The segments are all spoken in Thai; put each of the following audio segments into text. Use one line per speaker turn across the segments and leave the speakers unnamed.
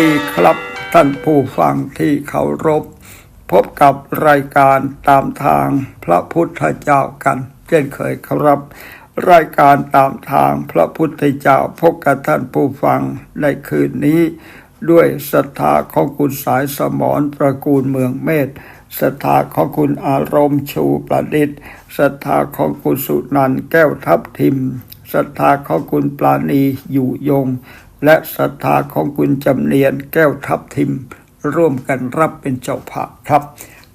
ดีครับ ท่านผู้ฟังที่เคารพ พบกับรายการตามทางพระพุทธเจ้ากัน เช่นเคยครับ รายการตามทางพระพุทธเจ้าพบกับท่านผู้ฟังในคืนนี้ ด้วยศรัทธาของคุณสายสมรตระกูลเมืองเมธศรัทธาของคุณอารมณ์ชูประดิษฐ์ศรัทธาของคุณสุนันแก้วทับทิมศรัทธาของคุณปราณีอยู่ยง และศรัทธาของคุณจำเนียนแก้วทับทิม ร่วมกันรับเป็นเจ้าภาพครับ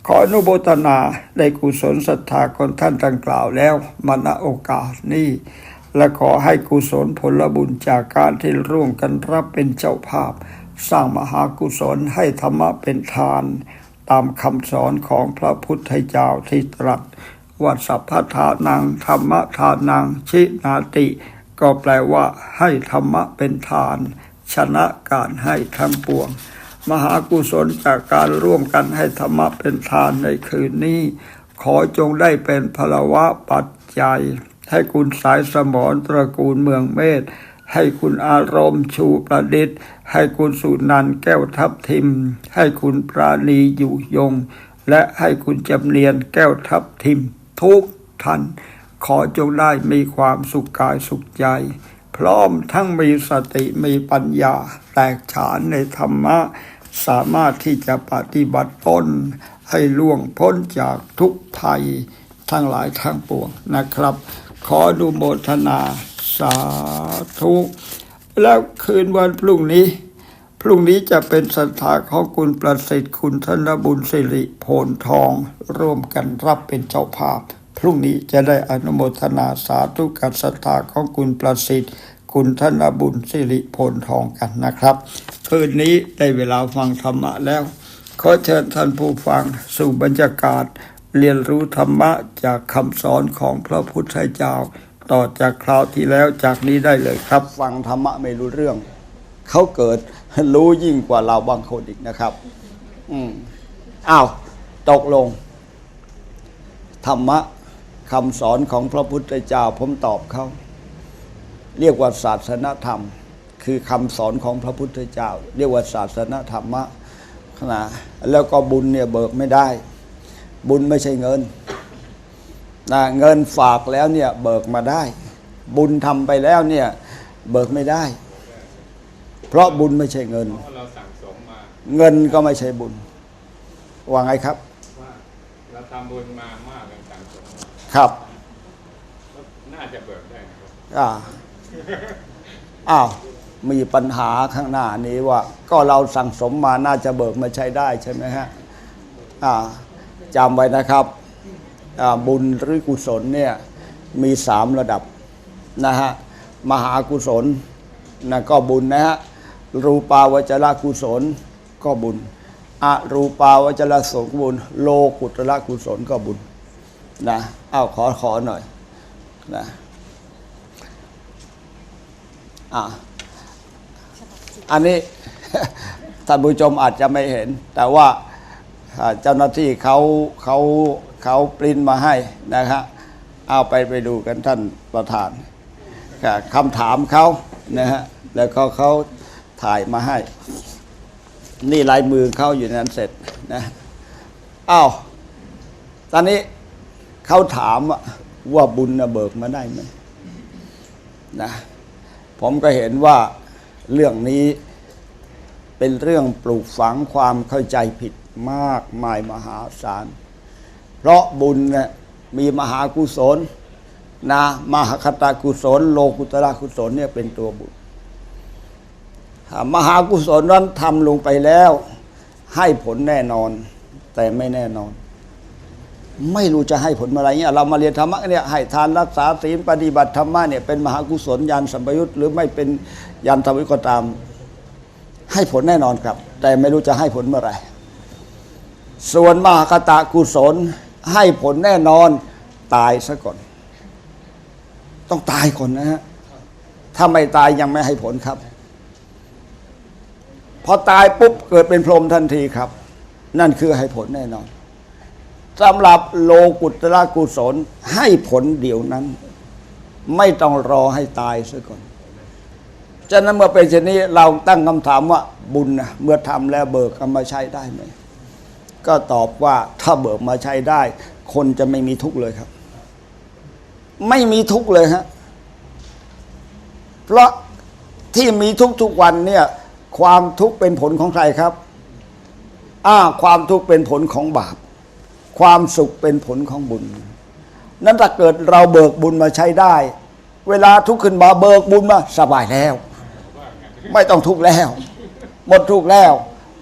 ขออนุโมทนาในกุศลศรัทธาของท่านดังกล่าวแล้วมาณโอกาสนี้และขอให้กุศลผลบุญจากการที่ร่วมกันรับเป็นเจ้าภาพ สร้างมหากุศลให้ธรรมะเป็นทาน ตามคำสอนของพระพุทธเจ้าที่ตรัสว่าสัพพทานังธรรมทานังชินาติ ก็แปลว่า ให้ธรรมะเป็นทาน ชนะการให้ทั้งปวง มหากุศลจากการร่วมกันให้ธรรมะเป็นทานในคืนนี้ ขอจงได้เป็นพลวะปัจจัย ให้คุณสายสมรตระกูลเมืองเมธให้คุณอารมณ์ชูประดิษฐ์ ให้คุณสุนันแก้วทับทิม ให้คุณปราณีอยู่ยง และให้คุณจำเนียนแก้วทับทิม ทุกท่าน ขอจงได้มีความสุขกายสุขใจ พร้อมทั้งมีสติมีปัญญา แตกฉานในธรรมะ สามารถที่จะปฏิบัติตนให้ล่วงพ้นจากทุกภัยทั้งหลายทั้งปวงนะครับ ขออนุโมทนาสาธุแล้วคืนวันพรุ่งนี้ พรุ่งนี้จะเป็นศรัทธาของคุณประสิทธิ์คุณธนบุญสิริโพนทอง ร่วมกันรับเป็นเจ้าภาพ พรุ่งนี้จะได้อนุโมทนาสาธุกับศรัทาของคุณประสิทธิ์ คุณธนบุญสิริพนทองกันนะครับ คืนนี้ได้เวลาฟังธรรมะแล้ว ขอเชิญท่านผู้ฟังสู่บรรยากาศ เรียนรู้ธรรมะจากคำสอนของพระพุทธเจ้า ต่อจากคราวที่แล้วจากนี้ได้เลยครับ ฟังธรรมะไม่รู้เรื่อง เขาเกิดรู้ยิ่งกว่าเราบางคนอีกนะครับ อืมอ้าวตกลงธรรมะ คำสอนของพระพุทธเจ้าผมตอบเขา เรียกว่าศาสนธรรม คือคำสอนของพระพุทธเจ้า เรียกว่าศาสนธรรมะนะแล้วก็บุญเนี่ยเบิกไม่ได้ บุญไม่ใช่เงินนะเงินฝากแล้วเนี่ยเบิกมาได้ บุญทำไปแล้วเนี่ยเบิกไม่ได้ เพราะบุญไม่ใช่เงิน
เพราะเราสั่งสมมา
เงินก็ไม่ใช่บุญว่าไงครับ
ว่าเราทำบุญมามาก
ครับ
ก็น่าจะเบิกได้นะครับ
อ่าอ้าวมีปัญหาข้างหน้านี้ว่า ก็เราสั่งสมมาน่าจะเบิกมาใช้ได้ใช่ไหมฮะอ่าจำไว้นะครับอ่าบุญหรือกุศลเนี่ยมีสามระดับนะฮะมหากุศลนะก็บุญนะฮะรูปาวจรกุศลก็บุญอรูปาวจรสงบุญ โลกุตระกุศลก็บุญนะ อ้าวขอขอหน่อยนะอะอันนี้ท่านผู้ชมอาจจะไม่เห็น แต่ว่าเจ้าหน้าที่เขาเขาเขาปริ้นมาให้นะครับเอาไปไปดูกันท่านประธานค่ะคำถามเขานะฮะแล้วเขาเขาถ่ายมาให้ นี่ลายมือเขาอยู่นนั้นเสร็จนะอ้าวตอนนี้ เขาถามว่าบุญเบิกมาได้ไหมนะผมก็เห็นว่าเรื่องนี้เป็นเรื่องปลูกฝังความเข้าใจผิดมากมายมหาศาล เพราะบุญเนี่ยมีมหากุศลนะมหคตากุศล โลกุตระกุศลเนี่ยเป็นตัวบุญมหากุศลนั้นทำลงไปแล้ว ให้ผลแน่นอนแต่ไม่แน่นอน ไม่รู้จะให้ผลอะไรเนี่ยเรามาเรียนธรรมะเนี่ยให้ทานรักษาศีลปฏิบัติธรรมะเนี่ยเป็นมหากุศลยานสัมปยุตหรือไม่เป็นยานธรรมยุตก็ตาม ให้ผลแน่นอนครับ แต่ไม่รู้จะให้ผลเมื่อไรส่วนมหาคตากุศลให้ผลแน่นอนตายซะก่อน ต้องตายก่อนนะฮะถ้าไม่ตายยังไม่ให้ผลครับ พอตายปุ๊บเกิดเป็นพรหมทันทีครับ นั่นคือให้ผลแน่นอน สำหรับโลกุตระกุศลให้ผลเดี๋ยวนั้น ไม่ต้องรอให้ตายซะก่อน ฉะนั้นเมื่อเป็นเช่นนี้เราตั้งคำถามว่าบุญนะเมื่อทำแล้วเบิกเอามาใช้ได้ไหม ก็ตอบว่าถ้าเบิกมาใช้ได้ คนจะไม่มีทุกข์เลยครับ ไม่มีทุกข์เลยฮะ เพราะที่มีทุกทุกวันเนี่ย ความทุกข์เป็นผลของใครครับ อ้าความทุกข์เป็นผลของบาป ความสุขเป็นผลของบุญ นั้นถ้าเกิดเราเบิกบุญมาใช้ได้ เวลาทุกข์ขึ้นมาเบิกบุญมาสบายแล้ว ไม่ต้องทุกข์แล้ว หมดทุกข์แล้ว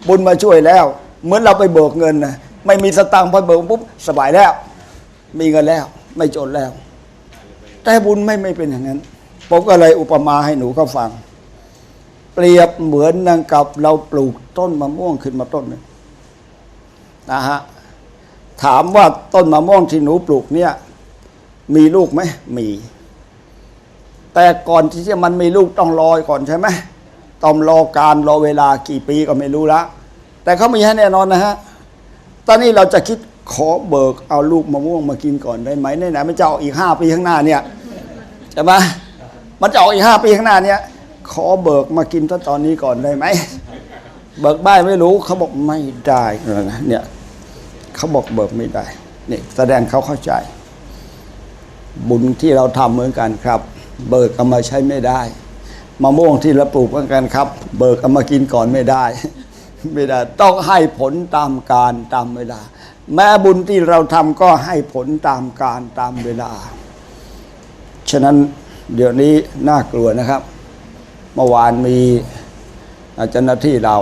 บุญมาช่วยแล้ว เหมือนเราไปเบิกเงินนะไม่มีสตังค์พอเบิกปุ๊บสบายแล้ว มีเงินแล้ว ไม่จนแล้ว แต่บุญไม่ไม่เป็นอย่างนั้นผมก็เลยอุปมาให้หนูเขาฟัง เปรียบเหมือนนางกับเราปลูกต้นมะม่วงขึ้นมาต้นหนึงนะฮะ ถามว่าต้นมะม่วงที่หนูปลูกเนี่ย มีลูกไหมมี แต่ก่อนที่จะมันมีลูกต้องรอก่อนใช่ไหมต้องรอการรอเวลากี่ปีก็ไม่รู้ละ แต่เขามีให้แน่นอนนะฮะ ตอนนี้เราจะคิดขอเบิกเอาลูกมะม่วงมากินก่อนได้ไหมไหนๆมันจะเอาอีกห้าปีข้างหน้าเนี่ยใช่ไหมมันจะเอาอีกห้าปีข้างหน้าเนี่ย ขอเบิกมากินตอนนี้ก่อนได้ไหมเบิกได้ไม่รู้เขาบอกไม่ได้เนี่ย เขาบอกเบิกไม่ได้นี่แสดงเขาเข้าใจ บุญที่เราทำเหมือนกันครับ เบิกเอามาใช้ไม่ได้มะม่วงที่เราปลูกเหมือนกันครับ เบิกเอามากินก่อนไม่ได้ ไม่ได้ ต้องให้ผลตามการตามเวลา แม้บุญที่เราทำก็ให้ผลตามการตามเวลา ฉะนั้นเดี๋ยวนี้น่ากลัวนะครับ เมื่อวานมีเจ้าหน้าที่เรา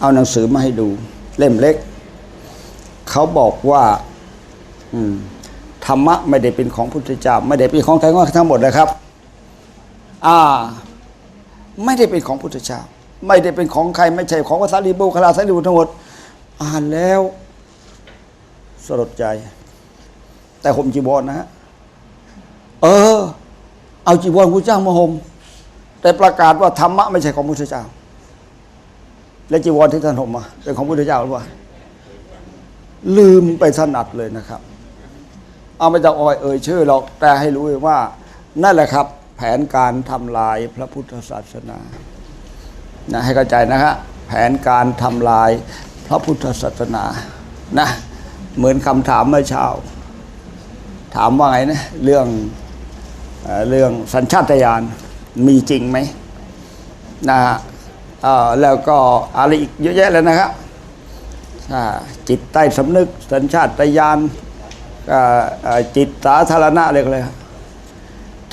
เอาหนังสือมาให้ดู เล่มเล็ก เขาบอกว่าอืมธรรมะไม่ได้เป็นของพุทธเจ้า ไม่ได้เป็นของใครทั้งหมดนะครับ อ่า ไม่ได้เป็นของพุทธเจ้า ไม่ได้เป็นของใคร ไม่ใช่ของภาษาลีบุคลาสารีบุทั้งหมด อ่านแล้วสลดใจ แต่ห่มจีวรนะฮะเออ เอาจีวรพระเจ้ามาห่มแต่ประกาศว่าธรรมะไม่ใช่ของพุทธเจ้า และจีวรที่ท่านห่มมาเป็นของพุทธเจ้าหรือเปล่า ลืมไปถนัดเลยนะครับ เอาไม่ต้องอยเอ่ยชื่อหรอกแต่ให้รู้ว้ว่า นั่นแหละครับ แผนการทำลายพระพุทธศาสนานะให้เข้าใจนะฮะแผนการทำลายพระพุทธศาสนานะเหมือนคำถามเมื่อเช้า ถามว่าไงนะเรื่องเรื่องสัญชาตญาณมีจริงไหมนะฮะแล้วก็อะไรอีกเยอะแยะเลยนะครับ จิตใต้สำนึก สัญชาตญาณจิตสาธารณะเลยก็เลย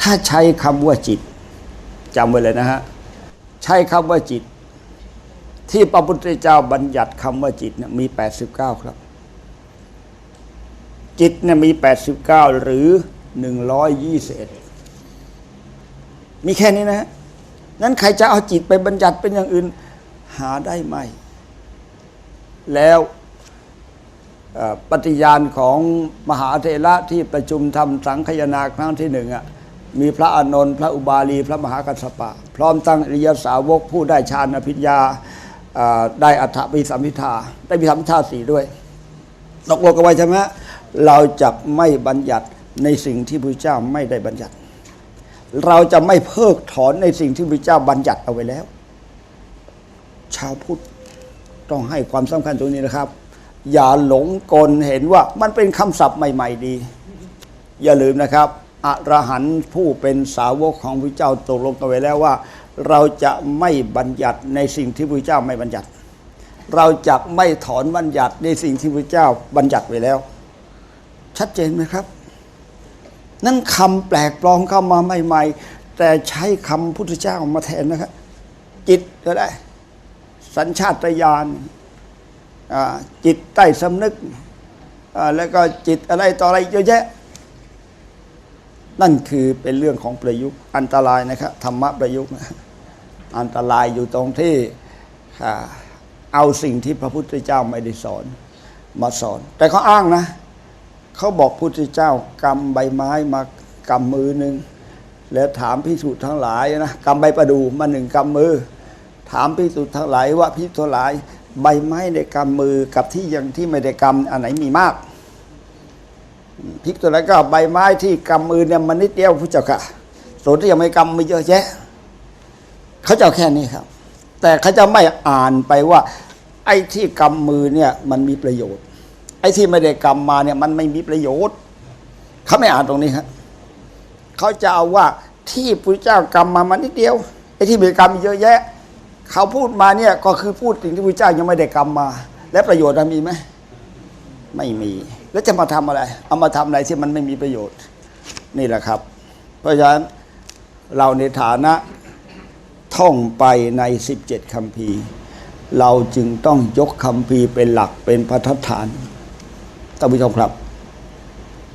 ถ้าใช้คำว่าจิตจำไว้เลยนะฮะ ใช้คำว่าจิต ที่พระพุทธเจ้าบัญญัติคำว่าจิตเนี่ยมี 89 ครับ จิตเนี่ยมี 89 หรือ 121 มีแค่นี้นะฮะนั้นใครจะเอาจิตไปบัญญัติเป็นอย่างอื่นหาได้ไหม แล้วปฏิญาณของมหาเถระที่ประชุมทำสังคยนาครั้งที่หนึ่งอะมีพระอานนท์พระอุบาลี พระมหากัสปะ พร้อมตั้งอริยสาวกผู้ได้ฌานอภิญญาได้อัฏฐปิสัมพิทาได้มีสัมพิทาสีด้วยตกลงกันไว้ใช่ไหมเราจะไม่บัญญัติในสิ่งที่พระเจ้าไม่ได้บัญญัติ เราจะไม่เพิกถอนในสิ่งที่พระเจ้าบัญญัติเอาไว้แล้ว ชาวพุทธ ต้องให้ความสำคัญตรงนี้นะครับ อย่าหลงกลเห็นว่ามันเป็นคำศัพท์ใหม่ ๆ ดี อย่าลืมนะครับอรหันต์ผู้เป็นสาวกของพระเจ้าตกลงกันไว้แล้วว่า เราจะไม่บัญญัติในสิ่งที่พระเจ้าไม่บัญญัติ เราจะไม่ถอนบัญญัติในสิ่งที่พระเจ้าบัญญัติไว้แล้ว ชัดเจนไหมครับ นั่นคำแปลกปลอมเข้ามาใหม่ ๆ แต่ใช้คำพุทธเจ้ามาแทนนะครับจิตก็ได้ สัญชาตญาณจิตใต้สำนึก แล้วก็จิตอะไรต่ออะไรเยอะแยะ นั่นคือเป็นเรื่องของประยุกต์อันตรายนะครับธรรมะประยุกต์อันตรายอยู่ตรงที่เอาสิ่งที่พระพุทธเจ้าไม่ได้สอนมาสอน แต่เขาอ้างนะเขาบอกพุทธเจ้ากำใบไม้มากำมือหนึ่งแล้วถามพิสูจน์ทั้งหลายนะกำใบประดูมาหนึ่งกำมือ ถามพิสูจน์ทั้งหลายว่าพิสูจน์ทั้งหลาย ใบไม้ในกำมือกับที่ยังที่ไม่ได้กำอันไหนมีมากพิสูจน์ทั้งหลายก็ใบไม้ที่กำมือเนี่ยมันนิดเดียวพุทธเจ้าค่ะ ส่วนที่ยังไม่กำมีเยอะแยะเขาจะแค่นี้ครับ แต่เขาจะไม่อ่านไปว่า ไอ้ที่กำมือเนี่ยมันมีประโยชน์ ไอ้ที่ไม่ได้กำมาเนี่ยมันไม่มีประโยชน์เขาไม่อ่านตรงนี้ครับเขาจะเอาว่าที่พระเจ้ากำมามันนิดเดียวไอ้ที่มีกรรมเยอะแยะ เขาพูดมาเนี่ยก็คือพูดสิ่งที่พระเจ้ายังไม่ได้กำมมา และประโยชน์มันมีไหมไม่มี แล้วจะมาทำอะไร เอามาทำอะไรที่มันไม่มีประโยชน์ นี่แหละครับ เพราะฉะนั้นเราในฐานะท่องไปใน 17คำพีร์ เราจึงต้องยกคำพีร์เป็นหลักเป็นพัฒฐานท่านผู้ชมครับ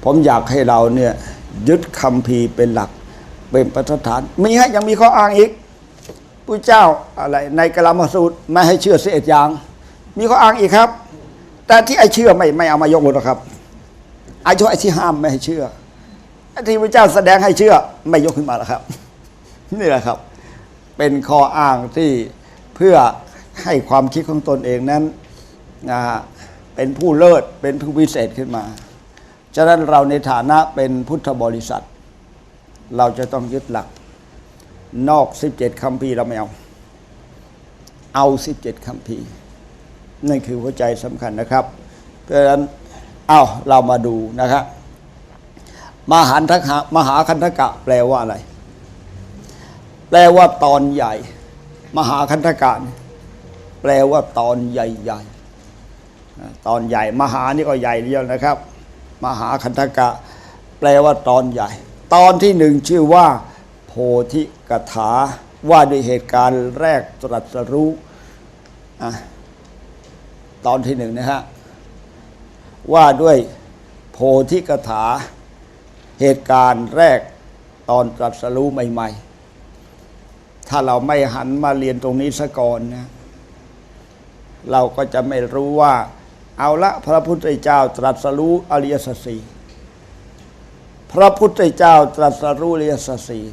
ผมอยากให้เราเนี่ยยึดคำพีร์เป็นหลักเป็นพัฒฐาน มีฮะยังมีข้ออ้างอีก ผู้เจ้าอะไรในกลามาสูตรไม่ให้เชื่อเสียเอ็ดอย่าง มีข้ออ้างอีกครับ แต่ที่ไอ้เชื่อไม่ไม่เอามายกหมดหรอกครับไอ้ช่วยไอ้ที่ห้ามไม่ให้เชื่อไอที่พระเจ้าแสดงให้เชื่อไม่ยกขึ้นมาแล้วครับ นี่แหละครับ เป็นข้ออ้างที่เพื่อให้ความคิดของตนเองนั้นนะฮะเป็นผู้เลิศเป็นผู้พิเศษขึ้นมา ฉะนั้นเราในฐานะเป็นพุทธบริษัท เราจะต้องยึดหลัก นอก17คำพีร์เราไม่เอา เอา17คำพีร์นั่นคือหัวใจสำคัญนะครับ เพราะฉะนั้นเอาเรามาดูนะครับมหันทกะมหาคันธกะ แปลว่าอะไร แปลว่าตอนใหญ่ มหาคันธกะ แปลว่าตอนใหญ่ๆตอนใหญ่ มหานี่ก็ใหญ่เดียวนะครับ มหาคันธกะ แปลว่าตอนใหญ่ ตอนที่หนึ่งชื่อว่า ธิกถา ว่าด้วยเหตุการณ์แรกตรัสรู้อะตอนที่หนึ่งนะฮะว่าด้วยโพธิกถา เหตุการณ์แรกตอนตรัสรู้ใหม่ ๆ ถ้าเราไม่หันมาเรียนตรงนี้ซะก่อนนะเราก็จะไม่รู้ว่า เอาละพระพุทธเจ้าตรัสรู้อริยสัจสีพระพุทธเจ้าตรัสรู้อริยสัจสี่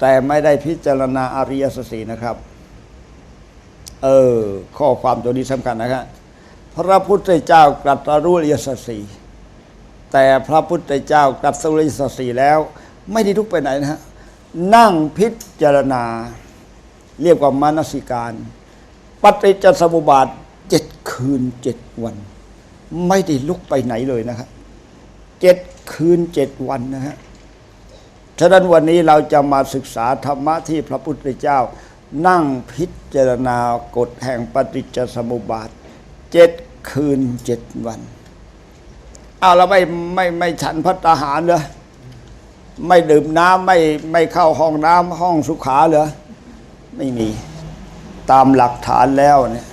แต่ไม่ได้พิจารณาอริยสัจสี่นะครับ เออ ข้อความตัวนี้สำคัญนะครับพระพุทธเจ้าตรัสรู้อริยสัจสี่แต่พระพุทธเจ้าตรัสรู้อริยสัจสี่แล้ว ไม่ได้ทุกไปไหนนะฮะนั่งพิจารณา เรียกว่ามานสิการปฏิจจสมุปบาทเจ็ดคืนเจ็ดวัน ไม่ได้ลุกไปไหนเลยนะครับเจ็ดคืนเจ็ดวันนะฮะ ฉะนั้นวันนี้เราจะมาศึกษาธรรมะที่พระพุทธเจ้า นั่งพิจารณากฎแห่งปฏิจจสมุปบาทเจ็ดคืนเจ็ดวันเอาเราไม่ไม่ไม่ฉันพัตตาหารเหรอไม่ดื่มน้ำไม่ไม่เข้าห้องน้ำห้องสุขาเหรอไม่มีตามหลักฐานแล้วเนี่ย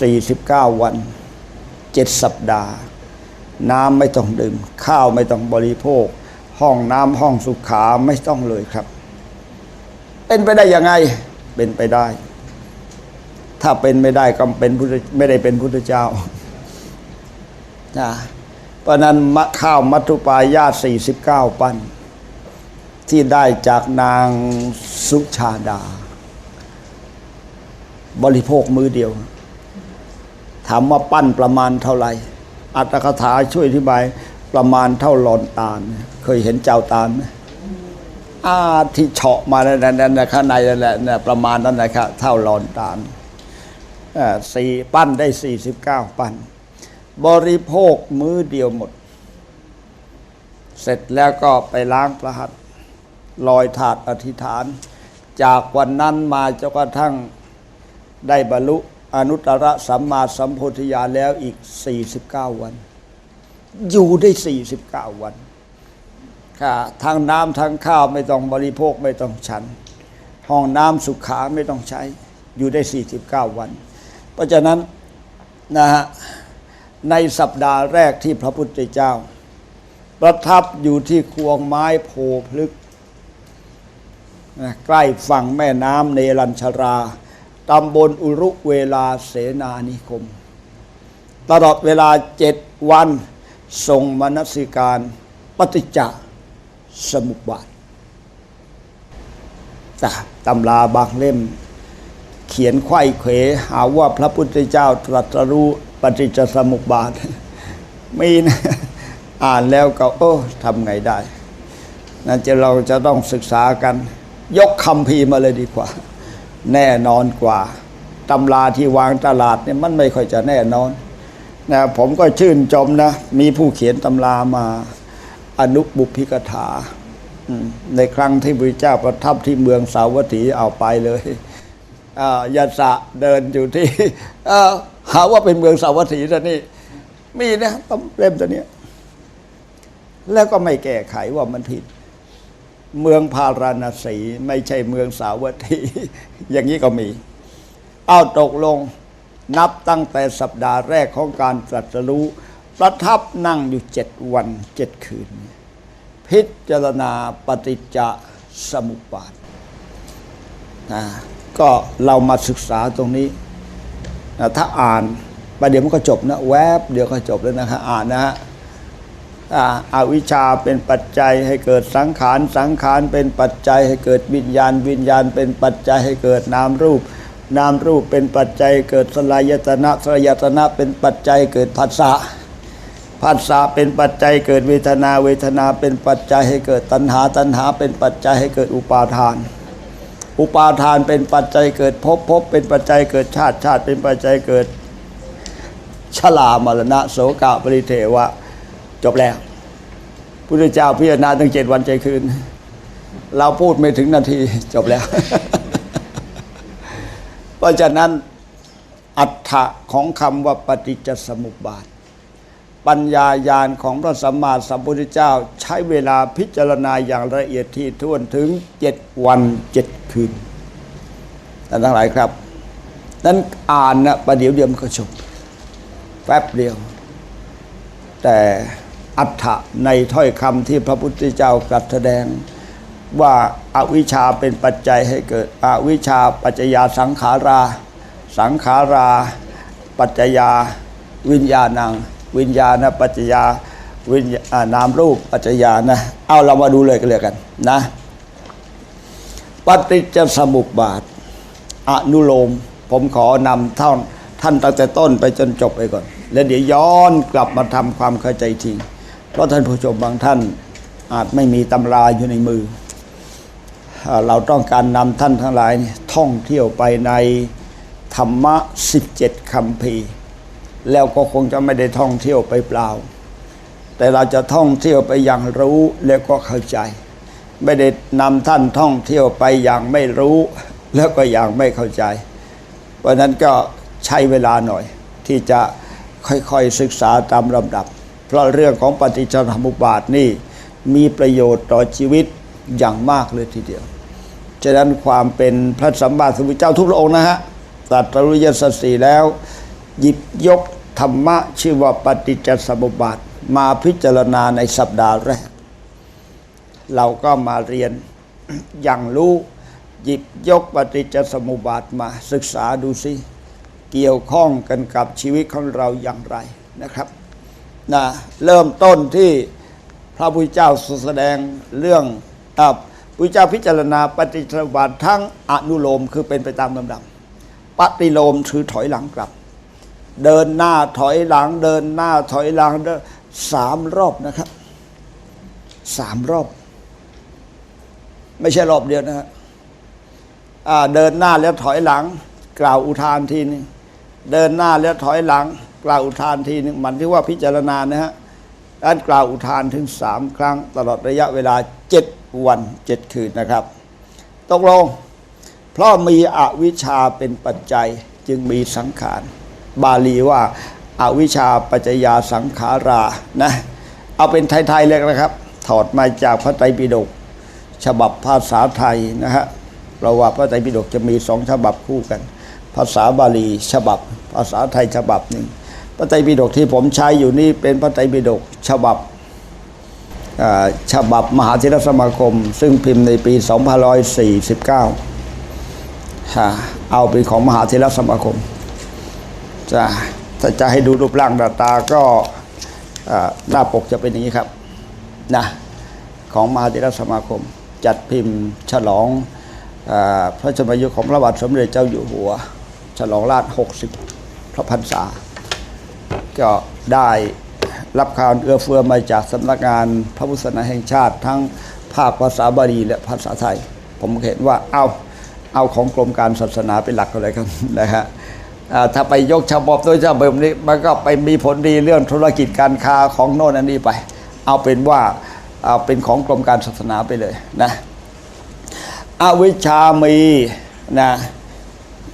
สี่สิบเก้าวันเจ็ดสัปดาห์ น้ำไม่ต้องดื่ม ข้าวไม่ต้องบริโภค ห้องน้ำห้องสุขาไม่ต้องเลยครับ เป็นไปได้ยังไงเป็นไปได้ ถ้าเป็นไม่ได้ก็เป็นพุทธไม่ได้เป็นพุทธเจ้านะเพราะนั้นมะข้าวมัทุปายาต49 ปั้น ที่ได้จากนางสุชาดา บริโภคมือเดียวถามว่าปั้นประมาณเท่าไหร่อัตถกถาช่วยอธิบาย ประมาณเท่าหลอนตาลเคยเห็นเจ้าตาลไหมอาที่เฉาะมานั่นนั่นนะข้างในนั่นแหละเนี่ยประมาณนั้นนะครับเท่าหลอนตาลสี่ปั้นได้สี่สิบเก้าปั้น บริโภคมื้อเดียวหมด เสร็จแล้วก็ไปล้างประหัตลอยถาดอธิษฐาน จากวันนั้นมาจนกระทั่งได้บรรลุอนุตตรสัมมาสัมโพธิญาณแล้วอีก 49 วัน อยู่ได้49วันค่ะทั้งน้ำทั้งข้าวไม่ต้องบริโภคไม่ต้องฉัน ห้องน้ำสุขาไม่ต้องใช้ อยู่ได้49วัน เพราะฉะนั้นนะฮะในสัปดาห์แรกที่พระพุทธเจ้า ประทับอยู่ที่ควงไม้โพพลึกนะใกล้ฝั่งแม่น้ำเนรัญชราตำบลอุรุเวลาเสนานิคม ตลอดเวลาเจ็ดวัน ทรงมนสิการปฏิจจสมุปบาทแต่ตำราบางเล่ม เขียนไข้เขวหาว่าพระพุทธเจ้าตรัสรู้ปฏิจจสมุปบาทมีนะอ่านแล้วก็ โอ้ทำไงได้นั่นจะเราจะต้องศึกษากัน ยกคำพีมาเลยดีกว่า แน่นอนกว่าตำราที่วางตลาดเนี่ยมันไม่ค่อยจะแน่นอน นะผมก็ชื่นชมนะ มีผู้เขียนตำรามาอนุบุพิกถา ในครั้งที่พระเจ้าประทับที่เมืองสาวัตถีเอาไปเลยยาสะเดินอยู่ที่หาว่าเป็นเมืองสาวัตถีซะนี่มีนะต้มเล่มตัวนี้ แล้วก็ไม่แก้ไขว่ามันผิด เมืองพาราณสี ไม่ใช่เมืองสาวัตถี อย่างนี้ก็มี เอาตกลง นับตั้งแต่สัปดาห์แรกของการตรัสรู้ ประทับนั่งอยู่เจ็ดวันเจ็ดคืน พิจารณาปฏิจจสมุปบาทนะก็เรามาศึกษาตรงนี้นะถ้าอ่านประเดี๋ยวมันก็จบนะแวบเดี๋ยวก็จบแล้วนะฮะอ่านนะฮะอ่าวิชาเป็นปัจจัยให้เกิดสังขาร สังขารเป็นปัจจัยให้เกิดวิญญาณ วิญญาณเป็นปัจจัยให้เกิดนามรูป นามรูปเป็นปัจจัยเกิดสลายตนะสลายตนะเป็นปัจจัยเกิดผัสสะผัสสะเป็นปัจจัยเกิดเวทนาเวทนาเป็นปัจจัยให้เกิดตัณหาตัณหา เป็นปัจจัยให้เกิดอุปาทาน อุปาทานเป็นปัจจัยเกิดภพภพเป็นปัจจัยเกิดชาติชาติเป็นปัจจัยเกิดชรามรณะโสกะปริเทวะ จบแล้วพุทธเจ้าพิจารณาตั้งเจ็ดวันใจคืน เราพูดไม่ถึงนาทีจบแล้ว ราะฉะนั้นอัฏฐะของคำว่าปฏิจจสมุปบาท ปัญญาญาณของพระสัมมาสัมพุทธเจ้าใช้เวลาพิจารณาอย่างละเอียดที่ถ้วนถึงเจ็ดวันเจ็ดคืนท่านทั้งหลายครับ นั้นอ่านนะประเดี๋ยวเดียวมันก็จบแป๊บเดียว แต่อัฏฐะในถ้อยคำที่พระพุทธเจ้ากรัสแสดง ว่าอาวิชชาเป็นปัจจัยให้เกิดอวิชชาปัจจยาสังขารา สังขารา ปัจจยา วิญญาณัง วิญญาณปัจจยาวิญญาอ่านามรูปปัจจยานะเอาเรามาดูเลยกันเลยกันนะปฏิจจสมุปบาท อนุโลม ผมขอนำท่านท่านตั้งแต่ต้นไปจนจบไปก่อน แล้วเดี๋ยวย้อนกลับมาทำความเข้าใจจริงเพราะท่านผู้ชมบางท่านอาจไม่มีตำราอยู่ในมือ เราต้องการนำท่านทั้งหลายท่องเที่ยวไปในธรรมะ 17คำพีร์แล้วก็คงจะไม่ได้ท่องเที่ยวไปเปล่า แต่เราจะท่องเที่ยวไปอย่างรู้แล้วก็เข้าใจ ไม่ได้นำท่านท่องเที่ยวไปอย่างไม่รู้ แล้วก็อย่างไม่เข้าใจ เพราะนั้นก็ใช้เวลาหน่อย ที่จะค่อยๆศึกษาตามลำดับ เพราะเรื่องของปฏิจจสมุปบาทนี่มีประโยชน์ต่อชีวิต อย่างมากเลยทีเดียว ฉะนั้นความเป็นพระสัมมาสัมพุทธเจ้าทุกพระองค์นะฮะตรัสรู้ยสัสสีแล้ว หยิบยกธรรมะชื่อว่าปฏิจจสมุปบาทมาพิจารณาในสัปดาห์แรก เราก็มาเรียนอย่างรู้หยิบยกปฏิจจสมุปบาทมาศึกษาดูสิเกี่ยวข้องกันกับชีวิตของเราอย่างไรนะครับนะเริ่มต้นที่พระพุทธเจ้าแสดงเรื่อง พุทธเจ้าพิจารณาปฏิจจบาททั้งอนุโลมคือเป็นไปตามลำดับปฏิโลมคือถอยหลังกลับ เดินหน้าถอยหลัง เดินหน้าถอยหลังสามรอบนะครับสามรอบ ไม่ใช่รอบเดียวนะฮะอ่าเดินหน้าแล้วถอยหลัง กล่าวอุทานทีนึงเดินหน้าแล้วถอยหลัง กล่าวอุทานทีนึงมันที่ว่าพิจารณานะฮะด้านกล่าวอุทานถึงสามครั้ง ตลอดระยะเวลาเจ็ด วันเจ็ดคืนนะครับ ตกลง เพราะมีอวิชชาเป็นปัจจัยจึงมีสังขาร บาลีว่าอาวิชชาปัจจยาสังขารานะเอาเป็นไทยๆเลยนะครับ ถอดมาจากพระไตรปิฎกฉบับภาษาไทยนะฮะเราว่าพระไตรปิฎกจะมีสองฉบับคู่กัน ภาษาบาลีฉบับ ภาษาไทยฉบับหนึ่งพระไตรปิฎกที่ผมใช้อยู่นี่เป็นพระไตรปิฎกฉบับ ฉบับมหาเถรสมาคม ซึ่งพิมพ์ในปี 2549 เอาเป็นของมหาเทรสมาคมจะถ้าจะให้ดูรูปร่างหน้าตาก็หน้าปกจะเป็นอย่างนี้ครับนะของมหาเทรสมาคม จัดพิมพ์ฉลองอพระชนมายุของพระบาทสมเด็จเจ้าอยู่หัว ฉลองราช 60 พระพรรษา ก็ได้ รับข่าวเอื้อเฟื้อมาจากสำนักงานพระพุทธศาสนาแห่งชาติ ทั้งภาคภาษาบาลีและภาษาไทย ผมเห็นว่าเอาเอาของกรมการศาสนาเป็นหลักก็เลยครับนะฮะถ้าไปยกฉบับโดยฉบับนี้มันก็ไปมีผลดีเรื่องธุรกิจการค้าของโน่นอันนี้ไป เอาเป็นว่าเอาเป็นของกรมการศาสนาไปเลยนะอวิชามีนะ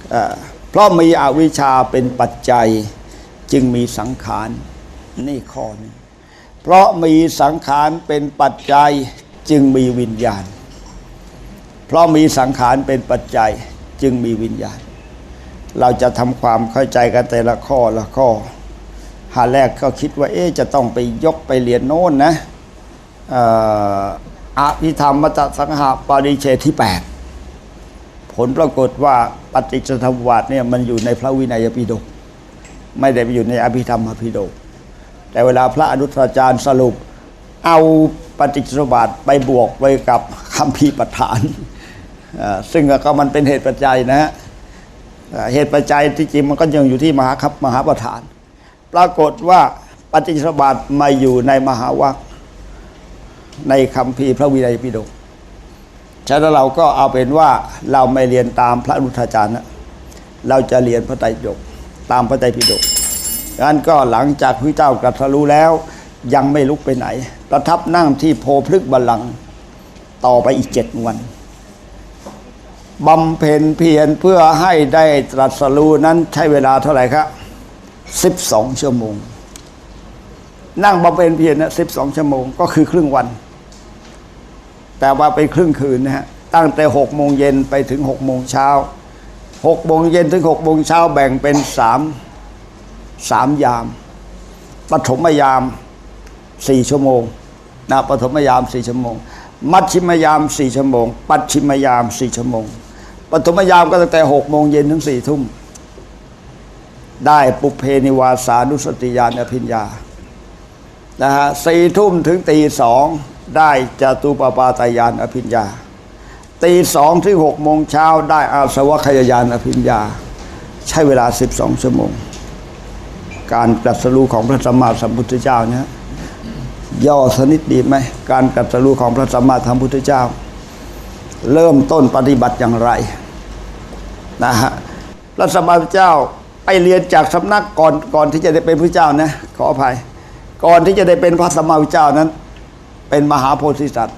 เอ่อเพราะมีอวิชชาเป็นปัจจัยจึงมีสังขาร นี่ข้อนึงเพราะมีสังขารเป็นปัจจัยจึงมีวิญญาณ เพราะมีสังขารเป็นปัจจัยจึงมีวิญญาณ เราจะทำความเข้าใจกันแต่ละข้อละข้อ หาแรกก็คิดว่าเอ๊จะต้องไปยกไปเรียนโน้นนะเอ่อภิธรรมมัตสังหาปาริเชตที่ 8 ผลปรากฏว่าปฏิจจสมุปบาทเนี่ยมันอยู่ในพระวินัยปิฎกไม่ได้ไปอยู่ในอภิธรรมปิฎก แต่เวลาพระอนุตราจารย์สรุป เอาปฏิจจสมุปบาทไปบวกไว้กับคำพีประธาน ซึ่งก็มันเป็นเหตุปัจจัยนะฮะเหตุปัจจัยที่จริงมันก็ยังอยู่ที่มหาคับมหาประธาน ปรากฏว่าปฏิจจสมุปบาทมาอยู่ในมหาวัคในคำพีพระวินัยปิฎกฉะนั้นเราก็เอาเป็นว่าเราไม่เรียนตามพระอนุตราจารย์นะเราจะเรียนพระไตรปิฎกตามพระไตรปิฎก งั้นก็หลังจากพระเจ้ากรัสรู้แล้ว ยังไม่ลุกไปไหน ประทับนั่งที่โพพฤกษ์บัลลังก์ต่อไปอีกเจ็ดวันบำเพ็ญเพียรเพื่อให้ได้ตรัสรู้นั้นใช้เวลาเท่าไหร่ครับสิบสองชั่วโมง นั่งบำเพ็ญเพียรนะสิบสองชั่วโมงก็คือครึ่งวัน แต่ว่าเป็นครึ่งคืนนะฮะตั้งแต่หกโมงเย็นไปถึงหกโมงเช้าหกโมงเย็นถึงหกโมงเช้าแบ่งเป็นสาม สามยาม ปฐมยามสี่ชั่วโมงนะปฐมยามสี่ชั่วโมง มัชชิมยามสี่ชั่วโมง ปัจฉิมยามสี่ชั่วโมง ปฐมยามก็ตั้งแต่หกโมงเย็นถึงสี่ทุ่ม ได้ปุเพนิวาสานุสติญาณอภิญญานะฮะสี่ทุ่มถึงตีสองได้จตุปปาตายานอภิญญา ตีสองถึงหกโมงเช้าได้อาสวะขยายานอภิญญา ใช้เวลาสิบสองชั่วโมง การตรัสรู้ของพระสัมมาสัมพุทธเจ้าเนี่ยย่อสนิดดีไหมการตรัสรู้ของพระสัมมาสัมพุทธเจ้า เริ่มต้นปฏิบัติอย่างไรนะฮะพระสัมมาสัมพุทธเจ้าไปเรียนจากสำนักก่อนก่อนที่จะได้เป็นพระเจ้านะขออภัย ก่อนที่จะได้เป็นพระสัมมาสัมพุทธเจ้านั้น เป็นมหาโพธิสัตว์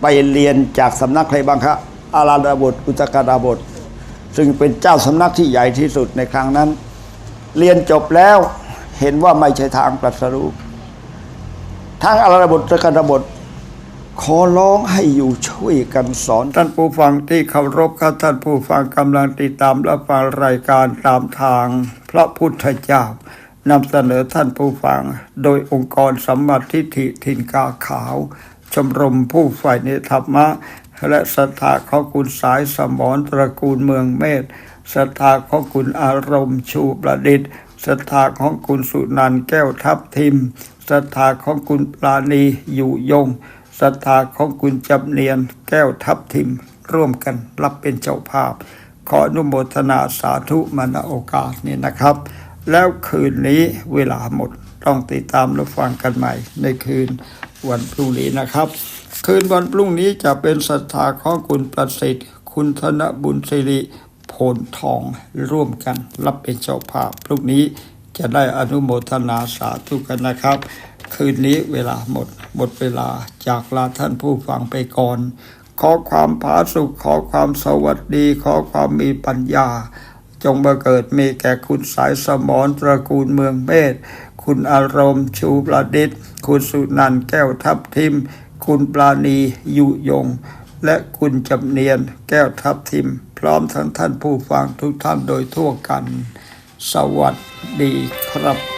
ไปเรียนจากสำนักใครบ้างครับอาราดาบทอุตกาดาบทซึ่งเป็นเจ้าสำนักที่ใหญ่ที่สุดในครั้งนั้น เรียนจบแล้วเห็นว่าไม่ใช่ทางตรัสรู้ทางอาราบทอุตกาดาบท ขอร้องให้อยู่ช่วยกันสอน
ท่านผู้ฟังที่เคารพครับท่านผู้ฟังกำลังติดตามรับฟังรายการตามทาง พระพุทธเจ้านำเสนอท่านผู้ฟัง โดยองค์กรสัมมาทิฏฐิทินกาขาว ชมรมผู้ฝ่ในธรรมะ และศรัทธาของคุณสายสมรตระกูลเมืองเมธ ศรัทธาของคุณอารมณ์ชูประดิษฐ์ศรัทธาของคุณสุนันแก้วทับทิมศรัทธาของคุณปราณีอยู่ยงศรัทธาของคุณจำเนียนแก้วทับทิม ร่วมกันรับเป็นเจ้าภาพ ขออนุโมทนาสาธุมาณโอกาสนี้นะครับ แล้วคืนนี้เวลาหมดต้องติดตามรับฟังกันใหม่ ในคืนวันพรุ่งนี้นะครับ คืนวันพรุ่งนี้จะเป็นศรัทธาของคุณประสิทธิ์ คุณธนบุญสิริ โพนทองร่วมกันรับเป็นเจ้าภาพพรุ่งนี้จะได้อนุโมทนาสาธุกันนะครับ คืนนี้เวลาหมดหมดเวลาจากลาท่านผู้ฟังไปก่อน ขอความผาสุขขอความสวัสดี ขอความมีปัญญา จงบังเกิดมีแก่คุณสายสมรตระกูลเมืองเมธคุณอารมณ์ชูประดิษฐ์ คุณสุนันแก้วทับทิม คุณปราณียุยง และคุณจำเนียนแก้วทับทิม พร้อมทั้งท่านผู้ฟังทุกท่านโดยทั่วกัน สวัสดีครับ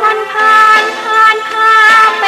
คนผ่านผ่านผ่าไป